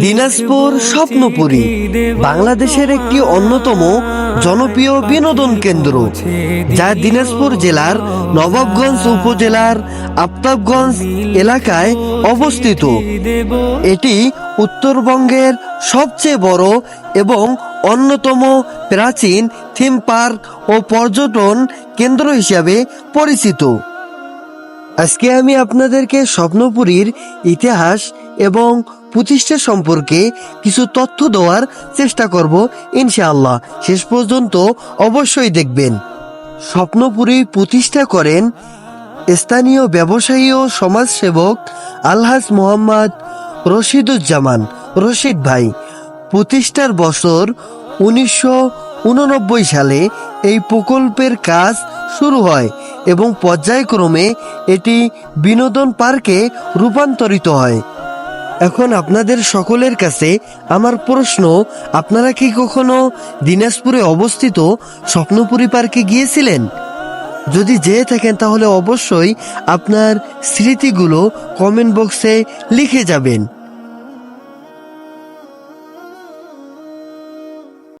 দিনাজপুর স্বপ্নপুরী বাংলাদেশের একটি অন্যতম জনপ্রিয় বিনোদন কেন্দ্র যা দিনাজপুর জেলার নবাবগঞ্জ উপজেলার আফতাবগঞ্জ এলাকায় অবস্থিত। এটি উত্তরবঙ্গের সবচেয়ে বড় এবং অন্যতম প্রাচীন থিম পার্ক ও পর্যটন কেন্দ্র হিসাবে পরিচিত। আজকে আমি আপনাদেরকে স্বপ্নপুরীর ইতিহাস এবং প্রতিষ্ঠা সম্পর্কে কিছু তথ্য দেওয়ার চেষ্টা করব, ইনশাআল্লাহ। শেষ পর্যন্ত অবশ্যই দেখবেন। স্বপ্নপুরী প্রতিষ্ঠা করেন স্থানীয় ব্যবসায়ী ও সমাজসেবক আলহাজ মোহাম্মদ রশিদুজ্জামান রশিদ ভাই। প্রতিষ্ঠার বছর উনিশশো উননব্বই সালে এই প্রকল্পের কাজ শুরু হয়। এবং পর্যায়ক্রমে এটি বিনোদন পার্কে রূপান্তরিত হয়। এখন আপনাদের সকলের কাছে আমার প্রশ্ন, আপনারা কি কখনো দিনাজপুরে অবস্থিত স্বপ্নপুরী পার্কে গিয়েছিলেন? যদি যেয়ে থাকেন তাহলে অবশ্যই আপনার স্মৃতিগুলো কমেন্ট বক্সে লিখে যাবেন।